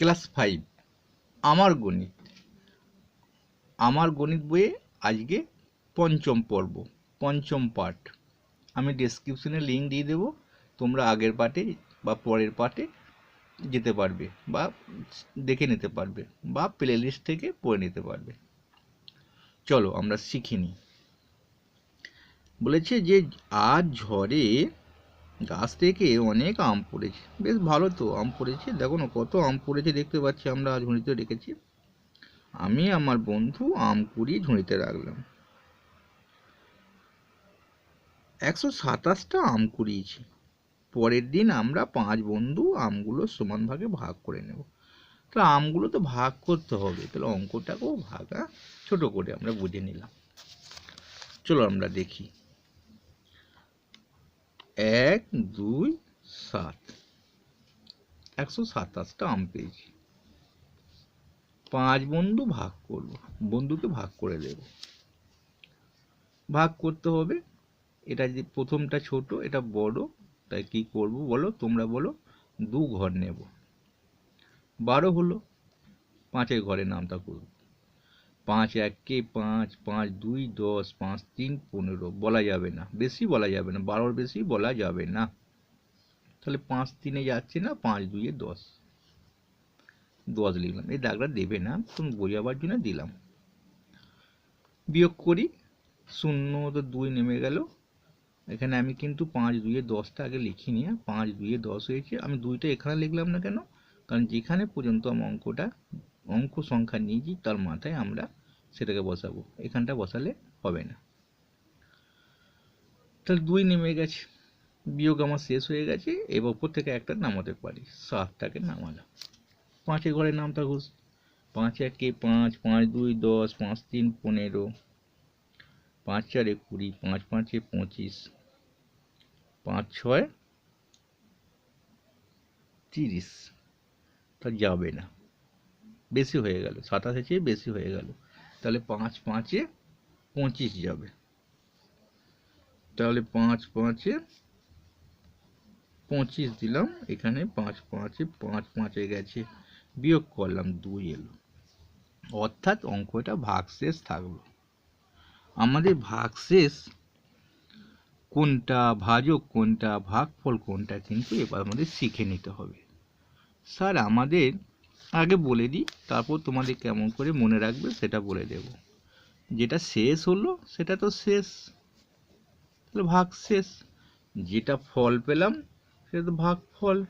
Class five, আমার গণিত। আমার গণিত বইয়ে আজকে পঞ্চম পর্ব, পঞ্চম পার্ট আমি ডেসক্রিপশনে লিঙ্ক দিয়ে দেবো, তোমরা আগের পার্টে বা পরের পার্টে যেতে পারবে বা দেখে নিতে পারবে বা প্লে লিস্ট থেকে পড়ে নিতে পারবে। চলো আমরা শিখিনি বলেছে যে আজ ঝড়ে গাছ থেকে অনেক আম পড়েছে। বেশ ভালো তো আম পড়েছে। দেখো না, কত আম পড়েছে দেখতে পাচ্ছি আমরা ঝুড়িতে রেখেছি। আমি আমার বন্ধু আম কুড়িয়ে ঝুড়িতে রাখলাম। একশো সাতাশটা আম কুড়িয়েছি। পরের দিন আমরা পাঁচ বন্ধু আমগুলো সমান ভাগে ভাগ করে নেব। তাহলে আমগুলো তো ভাগ করতে হবে। তাহলে অঙ্কটাকেও ভাগা ছোট করে আমরা বুঝে নিলাম। চলো আমরা দেখি। এক, দুই, সাত। একশো সাতাশটা আম পেয়েছি। পাঁচ বন্ধু ভাগ করব। বন্ধুকে ভাগ করে দেব। ভাগ করতে হবে। এটা যে প্রথমটা ছোট, এটা বড়। তাই কি করব বলো? তোমরা বলো। দু ঘর নেব। বারো হলো। পাঁচের ঘরে নামটা করব। পাঁচ এককে পাঁচ পাঁচ দুই দশ, পাঁচ তিন পনেরো, বলা যাবে না। বেশি বলা যাবে না। বারোর বেশি বলা যাবে না। তাহলে পাঁচ তিনে যাচ্ছে না, পাঁচ দুইয়ে দশ। দশ লিখলাম। এই দাগটা দেবে না তুমি বোঝাবার জন্য দিলাম। বিয়োগ করি, শূন্য তো দুই নেমে গেল। এখানে আমি কিন্তু পাঁচ দুইয়ে দশটা আগে লিখিনি? পাঁচ দুইয়ে দশ হয়েছে। আমি দুইটা এখানে লিখলাম না কেন? কারণ যেখানে পর্যন্ত আমি অঙ্কটা, অঙ্ক সংখ্যা নিয়েছি, তার মাথায় আমরা সেটাকে বসাবো। এখানটা বসালে হবে না। তাহলে দুই নেমে গেছে। বিয়োগ আমার শেষ হয়ে গেছে, এবার উপর থেকে একটা নামাতে পারি। সাতটাকে নামালাম। পাঁচে ঘরে নামটা ঘুষ। পাঁচ একে পাঁচ পাঁচ দুই দশ, পাঁচ তিন পনেরো, পাঁচ চারে কুড়ি, পাঁচ পাঁচে পঁচিশ, পাঁচ ছয় তিরিশ। তা যাবে না। বেশি হয়ে গেল। সাতাশের চেয়ে বেশি হয়ে গেল। তাহলে পাঁচ পাঁচে পঁচিশ যাবে। তাহলে পাঁচ পাঁচে পঁচিশ দিলাম, এখানে পাঁচ পাঁচে পাঁচ পাঁচে গেছে। বিয়োগ করলাম দুই এলো। অর্থাৎ অঙ্কটা ভাগশেষ থাকল আমাদের ভাগশেষ কোনটা ভাজক, কোনটা ভাগফল, কোনটা কিন্তু এবার আমাদের শিখে নিতে হবে। স্যার, আমাদের আগে বলে দিই, তারপর তোমাদের কেমন করে মনে রাখবে সেটা বলে দেব। যেটা শেষ হলো, সেটা তো শেষ। তাহলে ভাগ শেষ। যেটা ফল পেলাম, সেটা তো ভাগ ফল।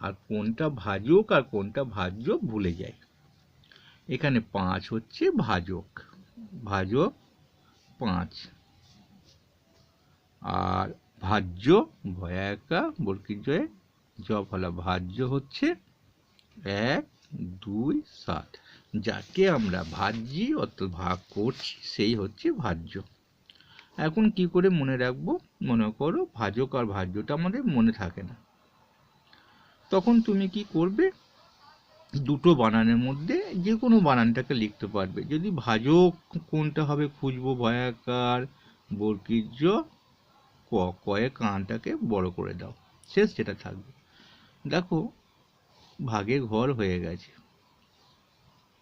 আর কোনটা ভাজক আর কোনটা ভাজ্য ভুলে যায় এখানে পাঁচ হচ্ছে ভাজক। ভাজক পাঁচ। আর ভাজ্য ভয়াকা বর্গীর জয়ে, জ ফলা ভাজ্য হচ্ছে এক, দুই, সাত। যাকে আমরা ভাজ্যি অর্থাৎ ভাগ করছি, সেই হচ্ছে ভাজ্য। এখন কি করে মনে রাখব? মনে করো ভাজক আর ভাজ্যটা আমাদের মনে থাকে না। তখন তুমি কি করবে? দুটো বানানের মধ্যে যে কোনো বানানটাকে লিখতে পারবে। যদি ভাজক কোনটা হবে খুঁজবো ভয়াকার, বর্গীর্য, ক কয়ে কানটাকে বড় করে দাও। শেষ যেটা থাকবে। দেখো ভাগে ঘর হয়ে গেছে।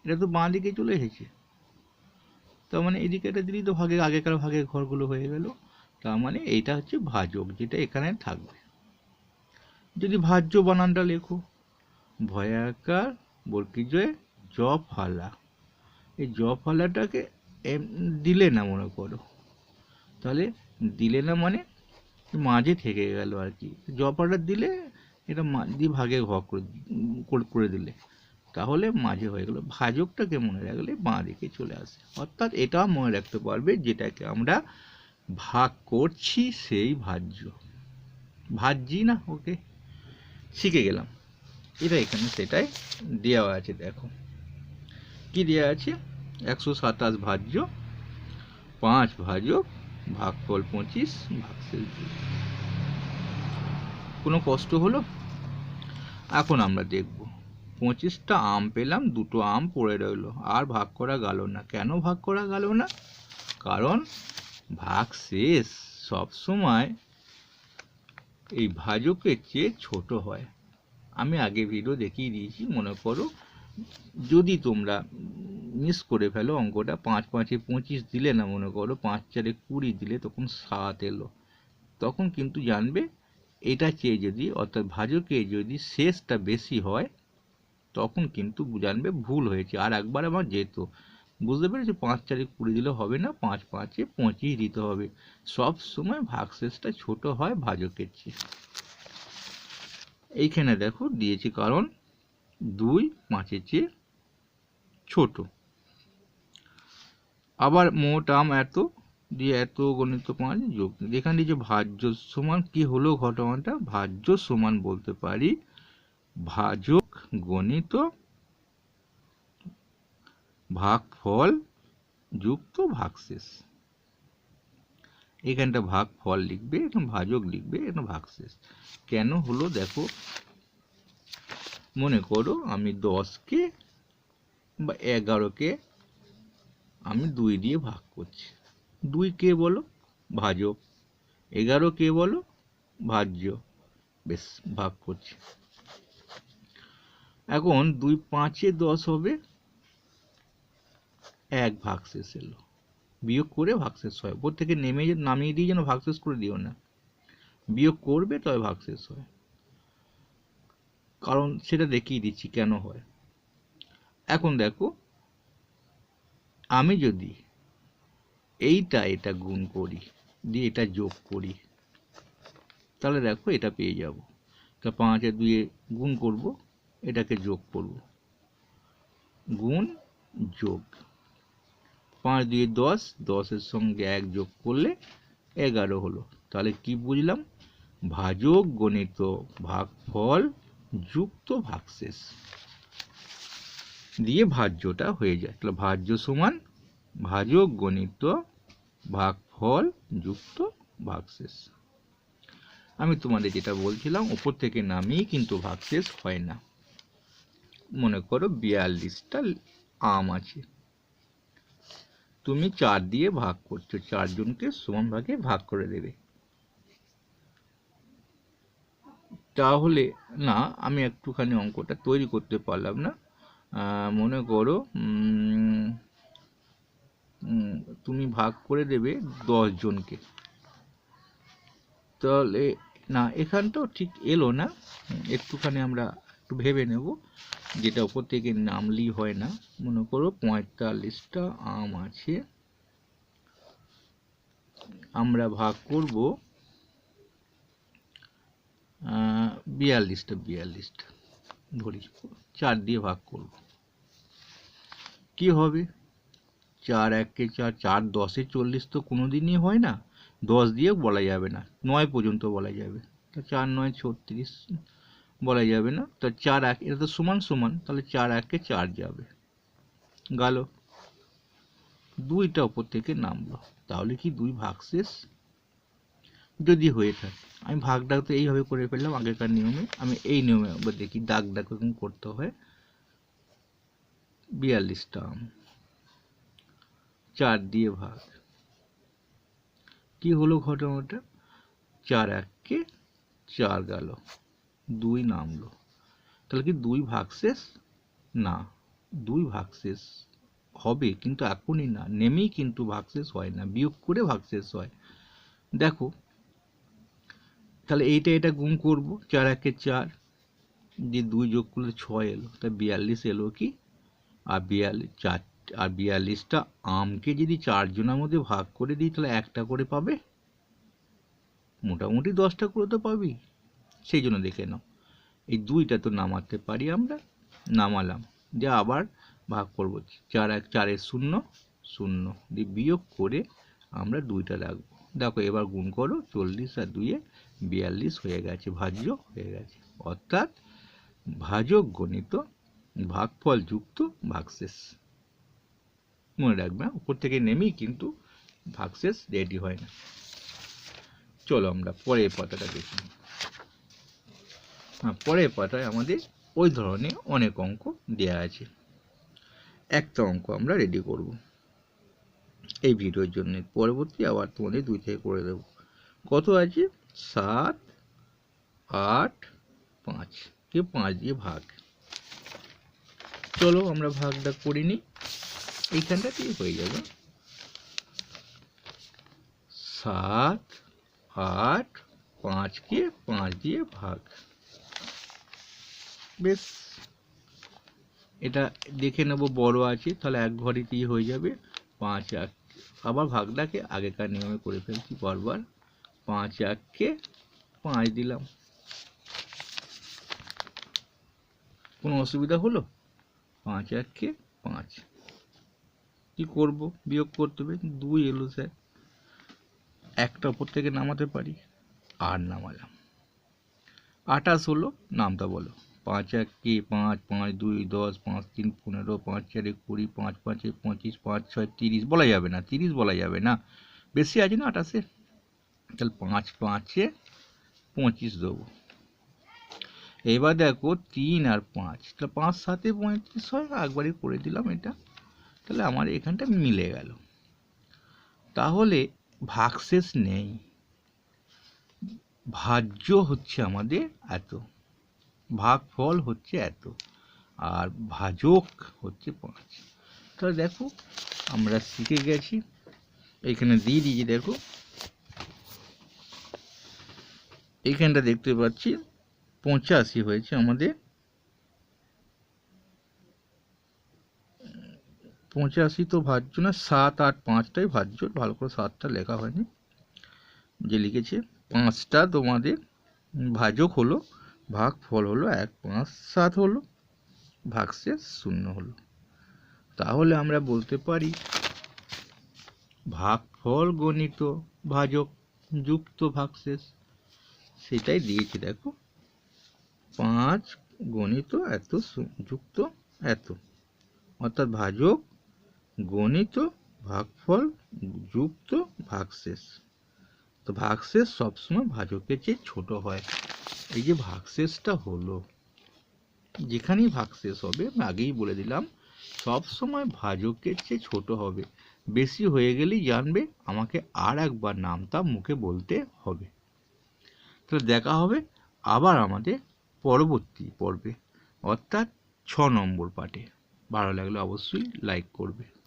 এটা তো বাঁ দিকে চলে এসেছে। তার মানে এদিকে এটা দিলেই তো ভাগে আগেকার ভাগে ঘরগুলো হয়ে গেল। তার মানে এইটা হচ্ছে ভাজক, যেটা এখানে থাকবে। যদি ভাজ্য বানানটা লেখো, ভয়াকার বর্গীজয়ে জ ফালা এই জ ফালাটাকে দিলে না মনে করো। তাহলে দিলে না মানে মাঝে থেকে গেল আর কি। জ ফালা দিলে এটা মাঝে ভাগে ঘ করে করে দিলে। তাহলে মাঝে হয়ে গেল। ভাজকটাকে মনে রাখলে বাঁ দিকে চলে আসে। অর্থাৎ এটা মনে রাখতে পারবে যেটাকে আমরা ভাগ করছি সেই ভাজ্য। ভাজ্যি না, ওকে? শিখে গেলাম। এটা এখানে সেটাই দেওয়া আছে, দেখো। কি দেওয়া আছে? একশো সাতাশ ভাজ্য, পাঁচ ভাজক, ভাগফল পঁচিশ, ভাগশেষ কোনো কষ্ট হলো? এখন আমরা দেখব। পঁচিশটা আম পেলাম, দুটো আম পড়ে রইল। আর ভাগ করা গেল না। কেন ভাগ করা গেল না? কারণ ভাগ শেষ। সবসময় এই ভাজকের চেয়ে ছোট হয়। আমি আগে ভিডিও দেখিয়ে দিয়েছি, মনে করো। যদি তোমরা মিস করে ফেলো অঙ্কটা, পাঁচ পাঁচে পঁচিশ দিলে না, মনে করো, পাঁচ চারে কুড়ি দিলে তখন সাত এলো। তখন কিন্তু জানবে এটা চেয়ে যদি, অর্থাৎ ভাজকে যদি শেষটা বেশি হয়, তখন কিন্তু জানবে ভুল হয়েছে। আর একবার আমার যেত। বুঝতে পেরেছি? পাঁচ চারে কুড়ি দিলে হবে না, পাঁচ পাঁচে পঁচিশ দিতে হবে। সব সময় ভাগশেষটা ছোট হয় ভাজকের চেয়ে। এইখানে দেখো, দিয়েছি কারণ দুই পাঁচের চেয়ে ছোট। আবার মোট আম এত দিয়ে এত গণিত পাঁচ যোগ এখানে যে ভাজ্য সমান, কি হলো ঘটনাটা? ভাজ্য সমান বলতে পারি, ভাজক গণিত ভাগফল যুক্ত ভাগশেষ। এখানটা ভাগ ফল লিখবে, এখানে ভাজক লিখবে, এখানে ভাগশেষ। কেন হলো দেখো, মনে করো আমি দশকে বা এগারোকে আমি দুই দিয়ে ভাগ করছি। দুই কে বলো? ভাজক এগারো কে বলো? ভাজ্য। বেশ, ভাগ করছি। এখন দুই পাঁচে দশ হবে। এক ভাগ শেষ এলো। বিয়োগ করে ভাগ শেষ হয়। ওপর থেকে নেমে নামিয়ে দিয়ে যেন ভাগ শেষ করে দিও না। বিয়োগ করবে তবে ভাগ শেষ হয়। কারণ সেটা দেখিয়ে দিচ্ছি কেন হয়। এখন দেখো, আমি যদি এইটা এটা গুণ করি, দিয়ে এটা যোগ করি। তাহলে দেখো এটা পেয়ে যাব। তা পাঁচে দুয়ে গুণ করব, এটাকে যোগ করব। গুণ যোগ। পাঁচ দুয়ে দশ, দশের সঙ্গে এক যোগ করলে এগারো হলো। তাহলে কি বুঝলাম? ভাজক গণিত ভাগফল যুক্ত ভাগশেষ। দিয়ে ভাজ্যটা হয়ে যায়। তাহলে ভাজ্য সমান ভাজক গণিত ভাগফল যুক্ত ভাগশেষ। আমি তোমাদের যেটা বলছিলাম ওপর থেকে নামিয়ে কিন্তু ভাগশেষ হয় না। মনে করো বিয়াল্লিশটা আম আছে। তুমি চার দিয়ে ভাগ করছ চারজনকে সমান ভাগে ভাগ করে দেবে। তাহলে, না, আমি একটুখানি অঙ্কটা তৈরি করতে পারলাম না। মনে করো তুমি ভাগ করে দেবে জনকে। তাহলে, না এখানটাও ঠিক এলো না। একটুখানি আমরা একটু ভেবে নেব। যেটা ওপর থেকে নামলি হয় না। মনে করো পঁয়তাল্লিশটা আম আছে। আমরা ভাগ করব বিয়াল্লিশটা বিয়াল্লিশটা। ধরি, চার দিয়ে ভাগ করব। কি হবে? চার একে চার চার দশে চল্লিশ তো কোনো দিনই হয় না। দশ দিয়ে বলা যাবে না। নয় পর্যন্ত বলা যাবে। তা চার, নয়, ছত্রিশ বলা যাবে না। তো চার এক, এটা তো সমান সমান, তাহলে চার একে চার যাবে। গেল। দুইটা ওপর থেকে নামলো। তাহলে কি দুই ভাগ শেষ? যদি হয়ে থাকে। আমি ভাগটা তো এইভাবে করে ফেললাম আগেকার নিয়মে। আমি এই নিয়মে দেখি দাগ ডাক করতে হয়। বিয়াল্লিশটা আম। চার দিয়ে ভাগ। কি হলো ঘটনাটা? চার এককে চার গেল। দুই নামলো। তাহলে কি দুই ভাগ শেষ? না, দুই ভাগ শেষ হবে, কিন্তু এখনই না। নেমেই কিন্তু ভাগশেষ হয় না, বিয়োগ করে ভাগশেষ হয়। দেখো, তাহলে এইটা এটা গুণ করব, চার একে চার যে দুই যোগ করলে ছয় এলো। তা বিয়াল্লিশ এলো কি? আর বিয়াল্লিশ, চার আর বিয়াল্লিশটা আমকে যদি চারজনের মধ্যে ভাগ করে দিই, তাহলে একটা করে পাবে? মোটামুটি দশটা করে তো পাবি। সেই জন্য দেখে নাও। এই দুইটা তো নামাতে পারি আমরা। নামালাম। দিয়ে আবার ভাগ করব। চার এক, চারের শূন্য শূন্য। দিয়ে বিয়োগ করে আমরা দুইটা রাখব। দেখো এবার গুণ করো, চল্লিশ আর দুইয়ে বিয়াল্লিশ হয়ে গেছে, ভাজ্য হয়ে গেছে। অর্থাৎ ভাজক গণিত, ভাগফল যুক্ত, ভাগশেষ। মনে রাখবে। হ্যাঁ? উপর থেকে নেমেই কিন্তু ভাগশেষ রেডি হয় না। চলো আমরা পরের পাতাটা দেখি। হ্যাঁ পরের পাতায় আমাদের ওই ধরনের অনেক অঙ্ক দেয়া আছে। একটা অঙ্ক আমরা রেডি করব। এই ভিডিওর জন্য পরবর্তী আবার তোমাদের দুই থেকে করে দেব। কত আছে? সাত, আট, পাঁচ। কে পাঁচ দিয়ে ভাগ? চলো আমরা ভাগটা করে নিই। এইখানটাতেই হয়ে যাবে। সাত, আট, পাঁচকে পাঁচ দিয়ে ভাগ। বেশ। এটা দেখে নেব, বড় আছে, তাহলে এক ঘরেতেই হয়ে যাবে। পাঁচ এক, আবার ভাগটাকে আগেকার নিয়মে করে ফেলছি বারবার। পাঁচ এককে পাঁচ দিলাম। কোনো অসুবিধা হলো? পাঁচ এককে পাঁচ। কি করব, বিয়োগ করতে হবে দুই এলো স্যার একটা ওপর থেকে নামাতে পারি, আর নামালাম। আঠাশ হলো নামটা বলো। পাঁচ এক কে, পাঁচ পাঁচ দুই, দশ, পাঁচ তিন, পনেরো, পাঁচ চারে কুড়ি, পাঁচ, পাঁচে পঁচিশ, পাঁচ ছয়, তিরিশ, বলা যাবে না, তিরিশ বলা যাবে না। বেশি আছে না আঠাশে? তাহলে পাঁচ, পাঁচে পঁচিশ দেবো। এবার দেখো তিন আর পাঁচ, তাহলে পাঁচ সাতে পঁয়ত্রিশ হয় একবারই করে দিলাম এটা। তাহলে আমার এখানটা মিলে গেল। তাহলে ভাগশেষ নেই। ভাজ্য হচ্ছে আমাদের এত। ভাগফল হচ্ছে এত। আর ভাজক হচ্ছে পাঁচ। তাহলে দেখো, আমরা শিখে গেছি। এখানে দিয়ে দিয়েছি, দেখো। এইখানটা দেখতে পাচ্ছি, পঁচাশি হয়েছে আমাদের পঁচাশি তো ভাজ্য না, সাত আট পাঁচটাই ভাজ্য, ভালো করে সাতটা লেখা হয়নি, যে লিখেছে, পাঁচটা তোমাদের ভাজক হলো ভাগ ফল হলো এক, পাঁচ, সাত হলো, ভাগশেষ শূন্য হলো। তাহলে আমরা বলতে পারি, ভাগফল গণিত ভাজক যুক্ত ভাগশেষ, সেটাই দিয়েছি, দেখো, পাঁচ গণিত এত যুক্ত এত, অর্থাৎ ভাজক গণিত ভাগফল যুক্ত ভাগশেষ। তো ভাগশেষ সবসময় ভাজকের চেয়ে ছোট হয়। এই যে ভাগশেষটা হলো, যেখানেই ভাগশেষ হবে, আমি আগেই বলে দিলাম সব সময় ভাজকের চেয়ে ছোট হবে। বেশি হয়ে গেলেই জানবে আমাকে আর একবার নামটা মুখে বলতে হবে। তাহলে দেখা হবে আবার আমাদের পরবর্তী পর্বে, অর্থাৎ ছ নম্বর পার্টে ভালো লাগলে অবশ্যই লাইক করবে।